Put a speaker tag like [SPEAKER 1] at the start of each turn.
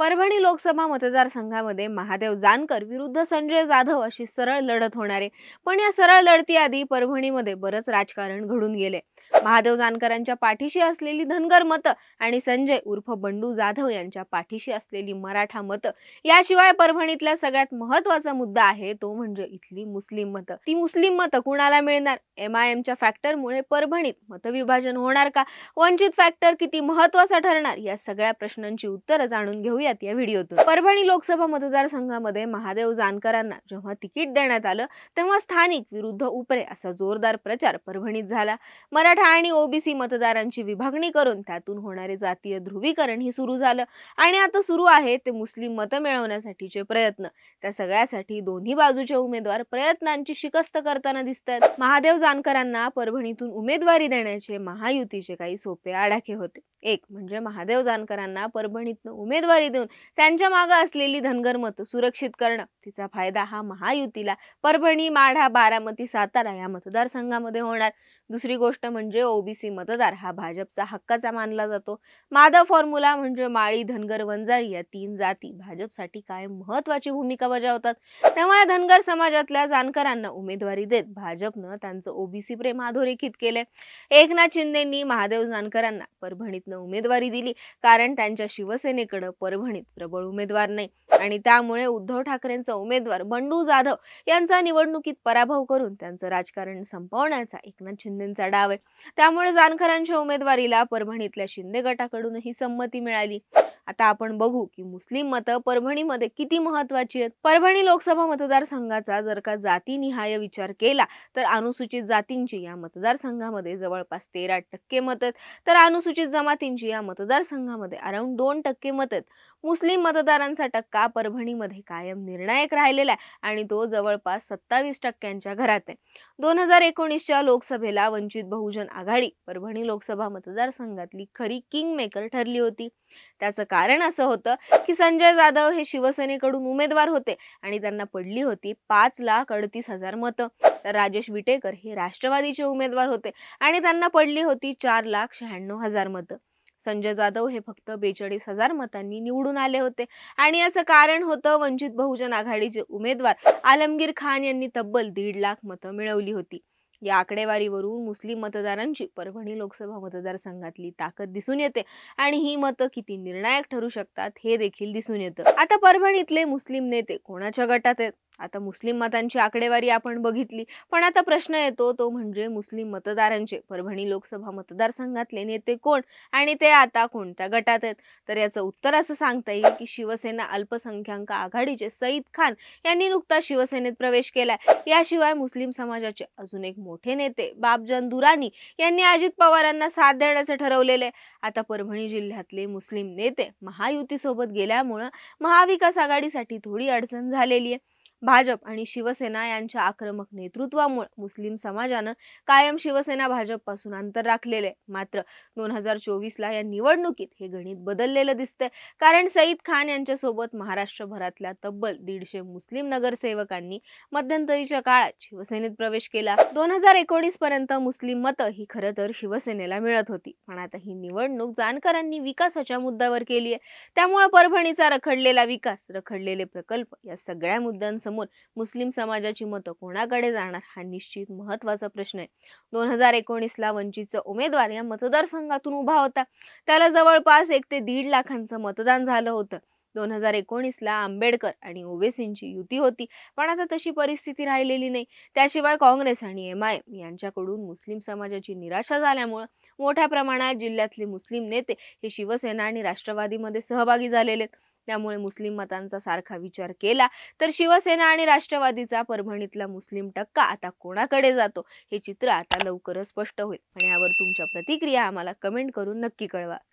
[SPEAKER 1] परभणी लोकसभा मतदारसंघामध्ये महादेव जानकर विरुद्ध संजय जाधव अशी सरळ लढत होणार. आहे पण या सरळ लढतीआधी परभणीमध्ये बरंच राजकारण घडून गेले. महादेव जानकरांच्या पाठीशी असलेली धनगर मतं आणि संजय उर्फ बंडू जाधव यांच्या पाठीशी असलेली मराठा मतं याशिवाय परभणीतल्या सगळ्यात महत्त्वाचा मुद्दा आहे तो म्हणजे इथली मुस्लिम मतं. ती मुस्लिम मतं कुणाला मिळणार? एम आय एमच्या फॅक्टरमुळे परभणीत मतविभाजन होणार का? वंचित फॅक्टर किती महत्त्वाचा ठरणार? या सगळ्या प्रश्नांची उत्तरं जाणून पाहूयात या व्हिडिओतून. परभणी लोकसभा मतदारसंघामध्ये महादेव जानकरांना जेव्हा तिकीट देण्यात आलं तेव्हा स्थानिक विरुद्ध उपरे असा जोरदार प्रचार परभणीत झाला. मराठा आणि ओबीसी मतदारांची विभागणी करून त्यातून होणारे जातीय ध्रुवीकरण ही सुरू झालं आणि आता सुरू आहे ते मुस्लिम मतं मिळवण्यासाठीचे प्रयत्न. त्या सगळ्यासाठी दोन्ही बाजूचे उमेदवार प्रयत्नांची शिकस्त करताना दिसतात. महादेव जानकरांना परभणीतून उमेदवारी देण्याचे महायुतीचे काही सोपे आडाखे होते. एक म्हणजे महादेव जानकरांना परभणीतनं उमेदवारी देऊन त्यांच्या मागे असलेली धनगर मतं सुरक्षित करणं. तिचा फायदा हा महायुतीला परभणी माढा बारामती सातारा या मतदारसंघामध्ये होणार. दुसरी गोष्ट म्हणजे ओबीसी मतदार हा भाजपचा हक्काचा मानला जातो. माधव फॉर्म्युला म्हणजे माळी धनगर वंजारी या तीन जाती भाजपसाठी कायम महत्वाची भूमिका बजावतात? तेव्हा या धनगर समाजातल्या जानकरांना उमेदवारी देत भाजपनं त्यांचं ओबीसी प्रेम अधोरेखित केलंय. एकनाथ शिंदेंनी महादेव जानकरांना परभणीतनं उमेदवारी दिली. कारण त्यांच्या शिवसेनेकडे परभणीत प्रबळ उमेदवार नाही. आणि त्यामुळे उद्धव ठाकरेंचा उमेदवार बंडू जाधव यांचा निवडणुकीत पराभव करून त्यांचं राजकारण संपवण्याचा एकनाथ शिंदेचा डाव आहे. त्यामुळे जानकरांच्या उमेदवारीला परभणीतल्या शिंदे गटाकडूनही संमती मिळाली. आता आपण बघू की मुस्लिम मतं परभणीमध्ये किती महत्वाची आहेत. परभणी लोकसभा मतदारसंघाचा जर का जातीनिहाय विचार केला तर अनुसूचित जातींची या मतदारसंघामध्ये जवळपास तेरा टक्के मत आहेत. तर अनुसूचित जमातींची या मतदारसंघामध्ये अराउंड दोन टक्के मत आहेत. मुस्लिम मतदारांचा टक्का परभणीमध्ये कायम निर्णायक राहिलेला आहे आणि तो जवळपास सत्तावीस टक्क्यांच्या घरात आहे. दोन हजार एकोणीसच्या लोकसभेला वंचित बहुजन आघाडी परभणी लोकसभा मतदारसंघातली खरी किंग मेकर ठरली होती. त्याचं कारण असं होतं की संजय जाधव हे शिवसेनेकडून उमेदवार होते आणि त्यांना पडली होती पाच लाख अडतीस हजार मतं. तर राजेश विटेकर हे राष्ट्रवादीचे उमेदवार होते आणि त्यांना पडली होती चार लाख शहाण्णव हजार मतं. संजय जाधव हे फक्त बेचाळीस हजार मतांनी निवडून आले होते आणि याचं कारण होतं वंचित बहुजन आघाडीचे उमेदवार आलमगीर खान यांनी तब्बल दीड लाख मतं मिळवली होती. या आकडेवारीवरून मुस्लिम मतदारांची परभणी लोकसभा मतदारसंघातली ताकद दिसून येते. आणि ही मतं किती निर्णायक ठरू शकतात हे देखील दिसून येतं. आता परभणीतले मुस्लिम नेते कोणाच्या गटात आहेत? आता मुस्लिम मतांची आकडेवारी आपण बघितली पण आता प्रश्न येतो तो म्हणजे मुस्लिम मतदारांचे. परभणी लोकसभा मतदारसंघातले नेते कोण आणि ते आता कोणत्या गटात आहेत? तर याचं उत्तर असं सांगता येईल की शिवसेना अल्पसंख्याक आघाडीचे सईद खान यांनी नुकताच शिवसेनेत प्रवेश केलाय. याशिवाय मुस्लिम समाजाचे अजून एक मोठे नेते बाबजन दुरानी यांनी अजित पवारांना साथ देण्याचे ठरवलेले आता परभणी जिल्ह्यातले मुस्लिम नेते महायुतीसोबत गेल्यामुळं महाविकास आघाडीसाठी थोडी अडचण झालेली आहे. भाजप आणि शिवसेना यांच्या आक्रमक नेतृत्वामुळे मुस्लिम समाजानं कायम शिवसेना भाजपपासून अंतर राखलेले मात्र दोन हजार चोवीसला या निवडणुकीत हे गणित बदललेलं दिसतंय. कारण सईद खान यांच्यासोबत महाराष्ट्रभरातल्या तब्बल दीडशे मुस्लिम नगरसेवकांनी मध्यंतरीच्या काळात शिवसेनेत प्रवेश केला. दोन हजार एकोणीस पर्यंत मुस्लिम मतं ही खरं तर शिवसेनेला मिळत होती. पण आता ही निवडणूक जानकरांनी विकासाच्या मुद्द्यावर केली आहे त्यामुळे परभणीचा रखडलेला विकास रखडलेले प्रकल्प या सगळ्या लोकांसमोर मुस्लिम समाजाची मतं कोणाकडे जाणार हा निश्चित महत्त्वाचा प्रश्न आहे. दोन हजार एकोणीसला वंचितचा उमेदवार या मतदारसंघातून उभा होता. त्याला जवळपास एक ते दीड लाखांचं मतदान झालं होतं. दोन हजार एकोणीसला आंबेडकर आणि ओवेसींची युती होती पण आता तशी परिस्थिती राहिलेली नाही. त्याशिवाय काँग्रेस आणि एम आय यांच्याकडून मुस्लिम समाजाची निराशा झाल्यामुळं मोठ्या प्रमाणात जिल्ह्यातले मुस्लिम नेते हे शिवसेना आणि राष्ट्रवादीमध्ये सहभागी झालेले आहेत. त्यामुळे मुस्लिम मतांचा सारखा विचार केला तर शिवसेना आणि राष्ट्रवादीचा परभणीतला मुस्लिम टक्का आता कोणाकडे जातो? हे चित्र आता लवकरच स्पष्ट होईल. आणि यावर तुमच्या प्रतिक्रिया आम्हाला कमेंट करून नक्की कळवा.